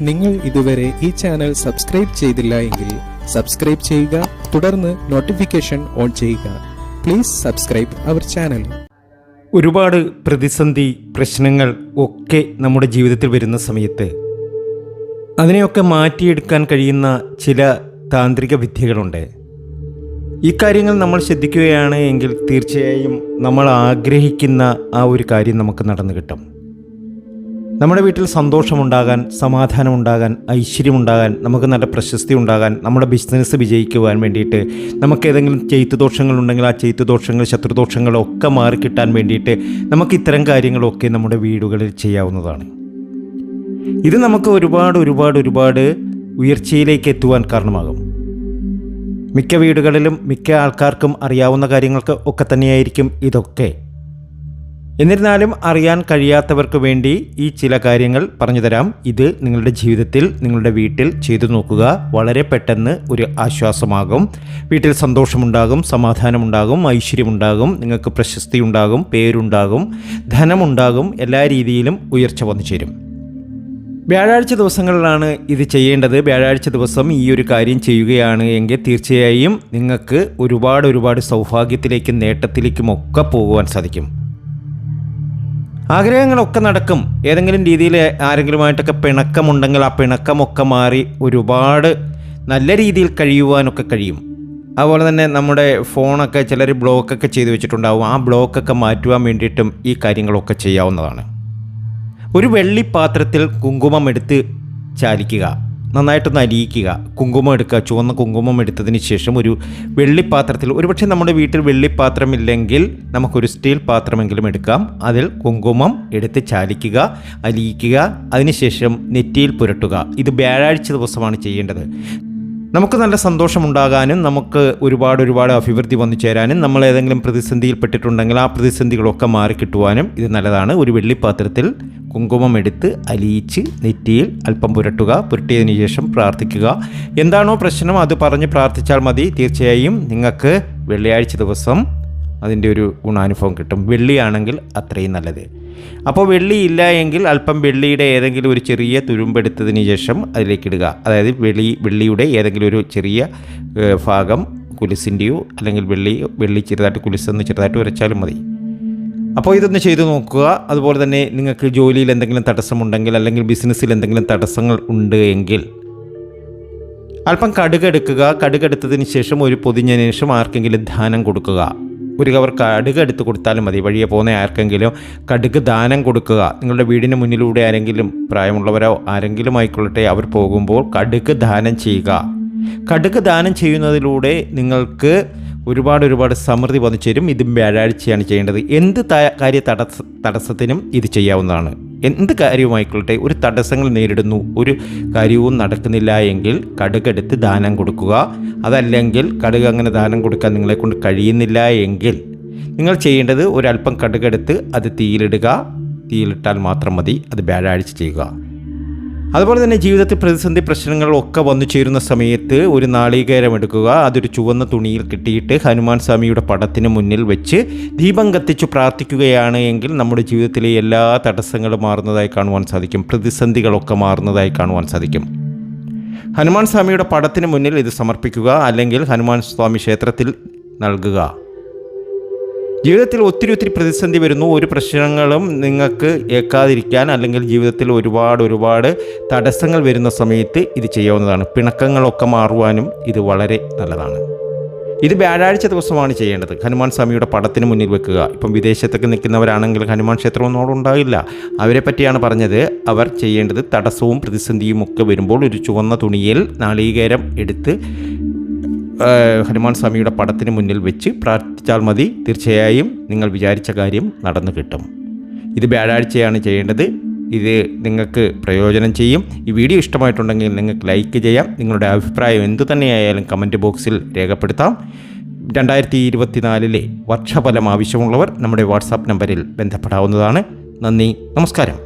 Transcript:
നിങ്ങൾ ഇതുവരെ ഈ ചാനൽ സബ്സ്ക്രൈബ് ചെയ്തില്ല എങ്കിൽ സബ്സ്ക്രൈബ് ചെയ്യുക തുടർന്ന് നോട്ടിഫിക്കേഷൻ ഓൺ ചെയ്യുക. പ്ലീസ് സബ്സ്ക്രൈബ് അവർ ചാനൽ ഒരുപാട് പ്രതിസന്ധി പ്രശ്നങ്ങൾ ഒക്കെ നമ്മുടെ ജീവിതത്തിൽ വരുന്ന സമയത്ത് അതിനെയൊക്കെ മാറ്റിയെടുക്കാൻ കഴിയുന്ന ചില താന്ത്രിക വിദ്യകളുണ്ട്. ഈ കാര്യങ്ങൾ നമ്മൾ ശ്രദ്ധിക്കുകയാണ് എങ്കിൽ തീർച്ചയായും നമ്മൾ ആഗ്രഹിക്കുന്ന ആ ഒരു കാര്യം നമുക്ക് നടന്നു കിട്ടും. നമ്മുടെ വീട്ടിൽ സന്തോഷമുണ്ടാകാൻ സമാധാനമുണ്ടാകാൻ ഐശ്വര്യമുണ്ടാകാൻ നമുക്ക് നല്ല പ്രശസ്തി ഉണ്ടാകാൻ നമ്മുടെ ബിസിനസ് വിജയിക്കുവാൻ വേണ്ടിയിട്ട് നമുക്ക് ഏതെങ്കിലും ചെയ്ത്തു ദോഷങ്ങളുണ്ടെങ്കിൽ ആ ചെയ്ത്തുദോഷങ്ങൾ ശത്രുദോഷങ്ങളൊക്കെ മാറിക്കിട്ടാൻ വേണ്ടിയിട്ട് നമുക്ക് ഇത്തരം കാര്യങ്ങളൊക്കെ നമ്മുടെ വീടുകളിൽ ചെയ്യാവുന്നതാണ്. ഇത് നമുക്ക് ഒരുപാട് ഒരുപാട് ഒരുപാട് ഉയർച്ചയിലേക്ക് എത്തുവാൻ കാരണമാകും. മിക്ക വീടുകളിലും മിക്ക ആൾക്കാർക്കും അറിയാവുന്ന കാര്യങ്ങൾക്ക് ഒക്കെ തന്നെയായിരിക്കും ഇതൊക്കെ. എന്നിരുന്നാലും അറിയാൻ കഴിയാത്തവർക്ക് വേണ്ടി ഈ ചില കാര്യങ്ങൾ പറഞ്ഞുതരാം ഇത് നിങ്ങളുടെ ജീവിതത്തിൽ നിങ്ങളുടെ വീട്ടിൽ ചെയ്തു നോക്കുക. വളരെ പെട്ടെന്ന് ഒരു ആശ്വാസമാകും. വീട്ടിൽ സന്തോഷമുണ്ടാകും സമാധാനമുണ്ടാകും ഐശ്വര്യമുണ്ടാകും നിങ്ങൾക്ക് പ്രശസ്തി ഉണ്ടാകും പേരുണ്ടാകും ധനമുണ്ടാകും എല്ലാ രീതിയിലും ഉയർച്ച വന്നു ചേരും വ്യാഴാഴ്ച ദിവസങ്ങളിലാണ് ഇത് ചെയ്യേണ്ടത്. വ്യാഴാഴ്ച ദിവസം ഈ ഒരു കാര്യം ചെയ്യുകയാണ് എങ്കിൽ തീർച്ചയായും നിങ്ങൾക്ക് ഒരുപാട് ഒരുപാട് സൗഭാഗ്യത്തിലേക്കും നേട്ടത്തിലേക്കും ഒക്കെ പോകുവാൻ സാധിക്കും. ആഗ്രഹങ്ങളൊക്കെ നടക്കും. ഏതെങ്കിലും രീതിയിൽ ആരെങ്കിലുമായിട്ടൊക്കെ പിണക്കമുണ്ടെങ്കിൽ ആ പിണക്കമൊക്കെ മാറി ഒരുപാട് നല്ല രീതിയിൽ കഴിയുവാനൊക്കെ കഴിയും. അതുപോലെ തന്നെ നമ്മുടെ ഫോണൊക്കെ ചിലർ ബ്ലോക്കൊക്കെ ചെയ്തു വെച്ചിട്ടുണ്ടാവും. ആ ബ്ലോക്കൊക്കെ മാറ്റുവാൻ വേണ്ടിയിട്ടും ഈ കാര്യങ്ങളൊക്കെ ചെയ്യാവുന്നതാണ്. ഒരു വെള്ളിപ്പാത്രത്തിൽ കുങ്കുമം എടുത്ത് ചാലിക്കുക. നന്നായിട്ടൊന്ന് അരിയിക്കുക. കുങ്കുമം എടുക്കുക. ചുവന്ന കുങ്കുമം എടുത്തതിന് ശേഷം ഒരു വെള്ളിപ്പാത്രത്തിൽ ഒരുപക്ഷെ നമ്മുടെ വീട്ടിൽ വെള്ളിപ്പാത്രമില്ലെങ്കിൽ നമുക്കൊരു സ്റ്റീൽ പാത്രമെങ്കിലും എടുക്കാം. അതിൽ കുങ്കുമം എടുത്ത് ചാലിക്കുക അലിയിക്കുക അതിനുശേഷം നെറ്റിയിൽ പുരട്ടുക. ഇത് വ്യാഴാഴ്ച ദിവസമാണ് ചെയ്യേണ്ടത്. നമുക്ക് നല്ല സന്തോഷമുണ്ടാകാനും നമുക്ക് ഒരുപാട് ഒരുപാട് അഭിവൃദ്ധി വന്നു ചേരാനും നമ്മൾ ഏതെങ്കിലും പ്രതിസന്ധിയിൽപ്പെട്ടിട്ടുണ്ടെങ്കിൽ ആ പ്രതിസന്ധികളൊക്കെ മാറിക്കിട്ടുവാനും ഇത് നല്ലതാണ്. ഒരു വെള്ളിപ്പാത്രത്തിൽ കുങ്കുമം എടുത്ത് അലിയിച്ച് നെറ്റിയിൽ അല്പം പുരട്ടുക പുരട്ടിയതിനു ശേഷം പ്രാർത്ഥിക്കുക. എന്താണോ പ്രശ്നം അത് പറഞ്ഞ് പ്രാർത്ഥിച്ചാൽ മതി. തീർച്ചയായും നിങ്ങൾക്ക് വെള്ളിയാഴ്ച ദിവസം അതിന്റെ ഒരു ഗുണാനുഭവം കിട്ടും. വെള്ളിയാണെങ്കിൽ അത്രയും നല്ലത്. അപ്പോൾ വെള്ളി ഇല്ല എങ്കിൽ അല്പം വെള്ളിയുടെ ഏതെങ്കിലും ഒരു ചെറിയ തുരുമ്പെടുത്തതിന് ശേഷം അതിലേക്ക് ഇടുക. അതായത് വെള്ളി വെള്ളിയുടെ ഏതെങ്കിലും ഒരു ചെറിയ ഭാഗം കുലിസിന്റെയോ അല്ലെങ്കിൽ വെള്ളി വെള്ളി ചെറുതായിട്ട് കുലിസെന്ന് ചെറുതായിട്ട് ഉരച്ചാലും മതി. അപ്പോൾ ഇതൊന്ന് ചെയ്തു നോക്കുക. അതുപോലെ തന്നെ നിങ്ങൾക്ക് ജോലിയിൽ എന്തെങ്കിലും തടസ്സമുണ്ടെങ്കിൽ അല്ലെങ്കിൽ ബിസിനസ്സിൽ എന്തെങ്കിലും തടസ്സങ്ങൾ ഉണ്ട് എങ്കിൽ അല്പം കടുകെടുക്കുക. കടുകെടുത്തതിന് ശേഷം ഒരു പൊതിഞ്ഞതിന് ശേഷം ആർക്കെങ്കിലും ദാനം കൊടുക്കുക. ഒരു കവർ കടുക് എടുത്ത് കൊടുത്താലും മതി. വഴിയെ പോകുന്ന ആർക്കെങ്കിലും കടുക് ദാനം കൊടുക്കുക. നിങ്ങളുടെ വീടിന് മുന്നിലൂടെ ആരെങ്കിലും പ്രായമുള്ളവരോ ആരെങ്കിലും ആയിക്കൊള്ളട്ടെ അവർ പോകുമ്പോൾ കടുക് ദാനം ചെയ്യുക. കടുക് ദാനം ചെയ്യുന്നതിലൂടെ നിങ്ങൾക്ക് ഒരുപാട് ഒരുപാട് സമൃദ്ധി വന്നു ചേരും. ഇത് വ്യാഴാഴ്ചയാണ് ചെയ്യേണ്ടത്. എന്ത് കാര്യ തടസ്സ തടസ്സത്തിനും ഇത് ചെയ്യാവുന്നതാണ്. എന്ത് കാര്യവുമായിക്കൊള്ളട്ടെ ഒരു തടസ്സങ്ങൾ നേരിടുന്നു. ഒരു കാര്യവും നടക്കുന്നില്ല എങ്കിൽ കടുകെടുത്ത് ദാനം കൊടുക്കുക. അതല്ലെങ്കിൽ കടുക് അങ്ങനെ ദാനം കൊടുക്കാൻ നിങ്ങളെ കൊണ്ട് കഴിയുന്നില്ല എങ്കിൽ നിങ്ങൾ ചെയ്യേണ്ടത് ഒരല്പം കടുകെടുത്ത് അത് തീയിലിടുക. തീയിലിട്ടാൽ മാത്രം മതി. അത് വ്യാഴാഴ്ച ചെയ്യുക. അതുപോലെ തന്നെ ജീവിതത്തിൽ പ്രതിസന്ധി പ്രശ്നങ്ങളൊക്കെ വന്നു ചേരുന്ന സമയത്ത് ഒരു നാളികേരം എടുക്കുക അതൊരു ചുവന്ന തുണിയിൽ കിട്ടിയിട്ട് ഹനുമാൻ സ്വാമിയുടെ പടത്തിന് മുന്നിൽ വെച്ച് ദീപം കത്തിച്ചു പ്രാർത്ഥിക്കുകയാണ് എങ്കിൽ നമ്മുടെ ജീവിതത്തിലെ എല്ലാ തടസ്സങ്ങളും മാറുന്നതായി കാണുവാൻ സാധിക്കും. പ്രതിസന്ധികളൊക്കെ മാറുന്നതായി കാണുവാൻ സാധിക്കും. ഹനുമാൻ സ്വാമിയുടെ പടത്തിന് മുന്നിൽ ഇത് സമർപ്പിക്കുക അല്ലെങ്കിൽ ഹനുമാൻ സ്വാമി ക്ഷേത്രത്തിൽ നൽകുക. ജീവിതത്തിൽ ഒത്തിരി ഒത്തിരി പ്രതിസന്ധി വരുന്നു. ഒരു പ്രശ്നങ്ങളും നിങ്ങൾക്ക് ഏക്കാതിരിക്കാൻ അല്ലെങ്കിൽ ജീവിതത്തിൽ ഒരുപാട് ഒരുപാട് തടസ്സങ്ങൾ വരുന്ന സമയത്ത് ഇത് ചെയ്യാവുന്നതാണ്. പിണക്കങ്ങളൊക്കെ മാറുവാനും ഇത് വളരെ നല്ലതാണ്. ഇത് വ്യാഴാഴ്ച ദിവസമാണ് ചെയ്യേണ്ടത്. ഹനുമാൻ സ്വാമിയുടെ പടത്തിന് മുന്നിൽ വെക്കുക. ഇപ്പം വിദേശത്തൊക്കെ നിൽക്കുന്നവരാണെങ്കിൽ ഹനുമാൻ ക്ഷേത്രമൊന്നും ഉണ്ടാകില്ല അവരെ പറ്റിയാണ് പറഞ്ഞത്. അവർ ചെയ്യേണ്ടത് തടസ്സവും പ്രതിസന്ധിയും ഒക്കെ വരുമ്പോൾ ഒരു ചുവന്ന തുണിയിൽ നാളികേരം എടുത്ത് ഹനുമാൻ സ്വാമിയുടെ പടത്തിന് മുന്നിൽ വെച്ച് പ്രാർത്ഥിച്ചാൽ മതി. തീർച്ചയായും നിങ്ങൾ വിചാരിച്ച കാര്യം നടന്നു കിട്ടും. ഇത് വ്യാഴാഴ്ചയാണ് ചെയ്യേണ്ടത്. ഇത് നിങ്ങൾക്ക് പ്രയോജനം ചെയ്യും. ഈ വീഡിയോ ഇഷ്ടമായിട്ടുണ്ടെങ്കിൽ നിങ്ങൾക്ക് ലൈക്ക് ചെയ്യാം. നിങ്ങളുടെ അഭിപ്രായം എന്തു തന്നെയായാലും കമന്റ് ബോക്സിൽ രേഖപ്പെടുത്താം. രണ്ടായിരത്തി ഇരുപത്തിനാലിലെ വർഷഫലം ആവശ്യമുള്ളവർ നമ്മുടെ വാട്സാപ്പ് നമ്പറിൽ ബന്ധപ്പെടാവുന്നതാണ്. നന്ദി നമസ്കാരം.